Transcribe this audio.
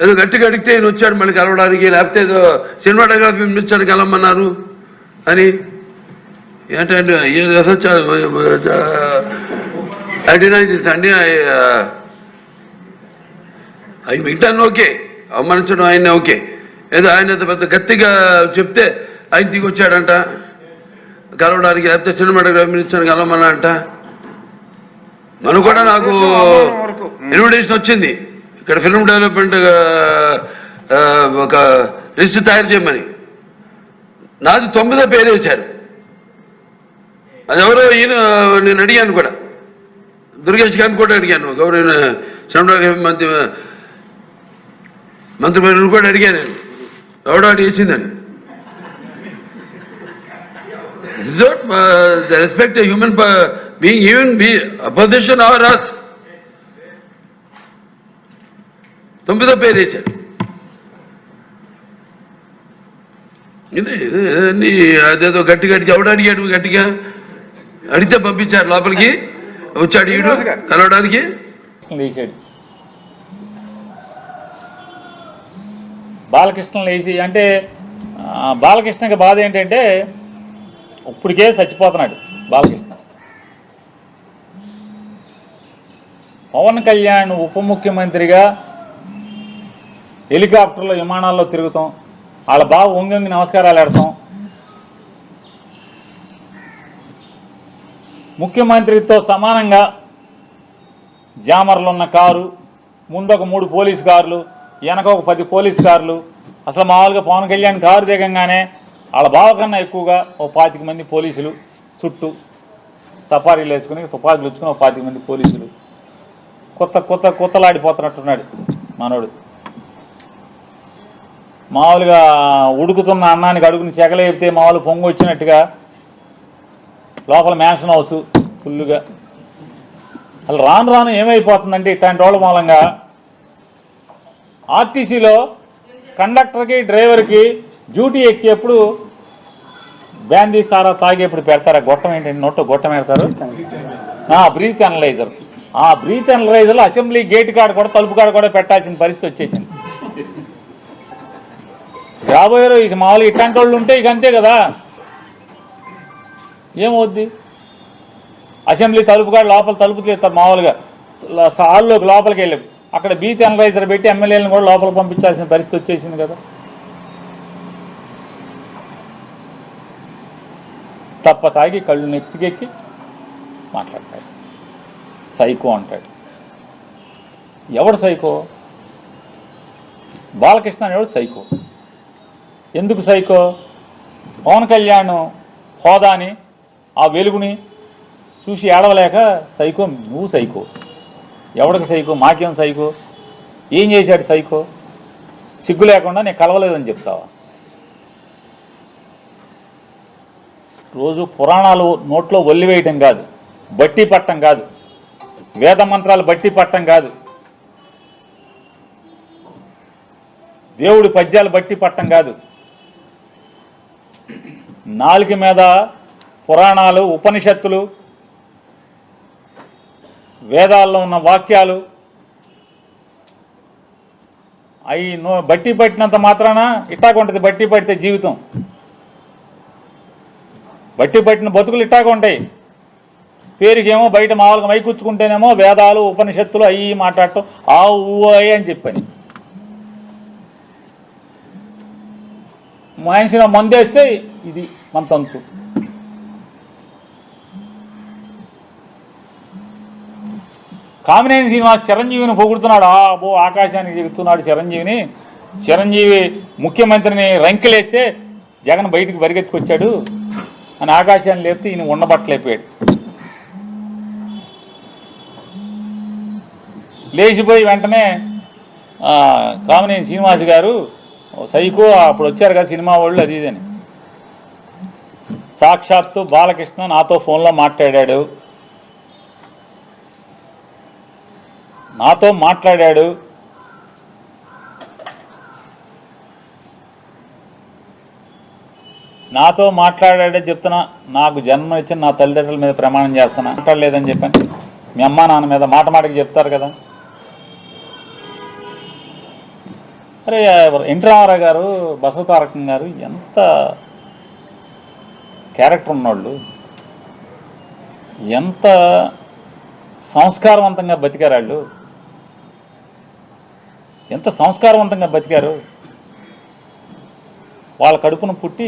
ఏదో గట్టిగా అడిగితే ఈయన వచ్చాడు మళ్ళీ కలవడానికి లేకపోతే ఏదో సినిమాటోగ్రఫీ మినిస్టర్ కలవమన్నారు అని. ఏంటంటే ఐ డినై దిస్ అండి అవి మిగతాన్ని ఓకే అవమానించడం ఆయన ఓకే. ఏదో ఆయన పెద్ద గట్టిగా చెప్తే ఆయన దిగి వచ్చాడంట. కలవడానికి లేకపోతే సినిమాటోగ్రఫీ మినిస్టర్ కలవమన్నా అంట మనం కూడా నాకు ఇన్విటేషన్ వచ్చింది. ఇక్కడ ఫిల్మ్ డెవలప్మెంట్ ఒక లిస్ట్ తయారు చేయమని. నాది తొమ్మిదో పేరు వేశారు. అది ఎవరో ఈయన నేను అడిగాను కూడా. దుర్గేష్ గారిని కూడా అడిగాను. గౌరవ సినిమాటోగ్రఫీ మంత్రి మంత్రి కూడా అడిగాను నేను. ఎవడో అడిగి వేసిందని. Respect human uh, even respect uh, a are uh, తొమ్మిదో పేరు వేశారు. ఇదే అదేదో గట్టి గట్టిగా ఎవడు అడిగాడు గట్టిగా? అడిగితే పంపించారు లోపలికి. వచ్చాడు ఈడు కలవడానికి. లేచాడు. బాలకృష్ణ లేచి అంటే బాలకృష్ణకి బాధ ఏంటంటే ఇప్పటికే చచ్చిపోతున్నాడు బాలకృష్ణ. పవన్ కళ్యాణ్ ఉప ముఖ్యమంత్రిగా హెలికాప్టర్లో విమానాల్లో తిరుగుతాం. వాళ్ళ బాగా ఒంగొంగి నమస్కారాలు ఆడతాం. ముఖ్యమంత్రితో సమానంగా జామర్లు ఉన్న కారు ముందొక మూడు పోలీస్ కార్లు వెనక ఒక పది పోలీస్ కార్లు. అసలు మామూలుగా పవన్ కళ్యాణ్ కారు దిగంగానే వాళ్ళ బావ కన్నా ఎక్కువగా ఓ పాతిక మంది పోలీసులు చుట్టూ సఫారీలు వేసుకుని తుపాకులు వచ్చుకుని ఓ పాతిక మంది పోలీసులు. కొత్త కొత్త కొత్తలాడిపోతున్నట్టున్నాడు మనోడు. మామూలుగా ఉడుకుతున్న అన్నానికి అడుగుని చెగలేపితే మామూలు పొంగు వచ్చినట్టుగా లోపల మ్యాన్షన్ హౌస్ ఫుల్గా అసలు రాను రాను ఏమైపోతుందంటే ఇట్లాంటి వాళ్ళ మూలంగా ఆర్టీసీలో కండక్టర్కి డ్రైవర్కి డ్యూటీ ఎక్కేప్పుడు బ్యాందీ సారా తాగేప్పుడు పెడతారా? గొట్టం ఏంటంటే నోట్లో గొట్టం పెడతారు? బ్రీత్ అనలైజర్ ఆ బ్రీత్ అనలైజర్లో అసెంబ్లీ గేట్ కాడ కూడా తలుపు కాడ కూడా పెట్టాల్సిన పరిస్థితి వచ్చేసింది. రాబోయే రోజు ఇక మామూలుగా ఇట్లాంటి వాళ్ళు ఉంటే ఇక అంతే కదా. ఏమవుద్ది? అసెంబ్లీ తలుపు కాడ లోపల తలుపు తీస్తారు మామూలుగా. హాల్లోకి లోపలికి వెళ్ళి అక్కడ బీత్ అనలైజర్ పెట్టి ఎమ్మెల్యేలను కూడా లోపల పంపించాల్సిన పరిస్థితి వచ్చేసింది కదా. తప్ప తాగి కళ్ళు నెత్తికెక్కి మాట్లాడతాడు. సైకో అంటాడు. ఎవడు సైకో? బాలకృష్ణ అనేవాడు సైకో. ఎందుకు సైకో? పవన్ కళ్యాణ్ హోదాని ఆ వెలుగుని చూసి ఏడవలేక సైకో నువ్వు సైకో. ఎవడికి సైకో? మాకేం సైకో? ఏం చేశాడు సైకో? సిగ్గు లేకుండా నేను కలవలేదని చెప్తావా? రోజు పురాణాలు నోట్లో ఒల్లివేయటం కాదు బట్టి పట్టం కాదు వేద మంత్రాలు బట్టి పట్టం కాదు. దేవుడి పద్యాలు బట్టి పట్టం కాదు. నాలుక మీద పురాణాలు ఉపనిషత్తులు వేదాల్లో ఉన్న వాక్యాలు. అవి నో బట్టి పట్టినంత మాత్రాన ఇట్టాగుంటుంది బట్టి పడితే జీవితం. బట్టి పట్టిన బతుకులు ఇట్టాగా ఉంటాయి. పేరుకేమో బయట మామూలుగా మైకూర్చుకుంటేనేమో వేదాలు ఉపనిషత్తులు అవి మాట్లాడటం ఆ ఊ అని చెప్పని. మనిషిని మందేస్తే ఇది మన తంతు. కామినేని శ్రీనివాస్ చిరంజీవిని పొగుడుతున్నాడు. ఆ బో ఆకాశానికి చెబుతున్నాడు చిరంజీవిని. చిరంజీవి ముఖ్యమంత్రిని రంకెలేస్తే జగన్ బయటికి పరిగెత్తుకొచ్చాడు. అని ఆకాశాన్ని లేపితే ఈయన ఉండబట్టలేపోయాడు లేచిపోయి వెంటనే కామినేని శ్రీనివాస్ గారు సైకో అప్పుడు వచ్చారు కదా సినిమా వాళ్ళు అది ఇదని సాక్షాత్తు బాలకృష్ణ నాతో ఫోన్లో మాట్లాడాడు. నాతో మాట్లాడాడు. నాతో మాట్లాడాడే చెప్తున్నా నాకు జన్మ ఇచ్చిన నా తల్లిదండ్రుల మీద ప్రమాణం చేస్తున్నా. మాట్లాడలేదని చెప్పాను. మీ అమ్మా నాన్న మీద మాట మాటకి చెప్తారు కదా. అరే ఎన్టీ రామారావు గారు బసవతారకం గారు ఎంత క్యారెక్టర్ ఉన్నోళ్ళు ఎంత సంస్కారవంతంగా బతికారు వాళ్ళు ఎంత సంస్కారవంతంగా బతికారు? వాళ్ళ కడుపున పుట్టి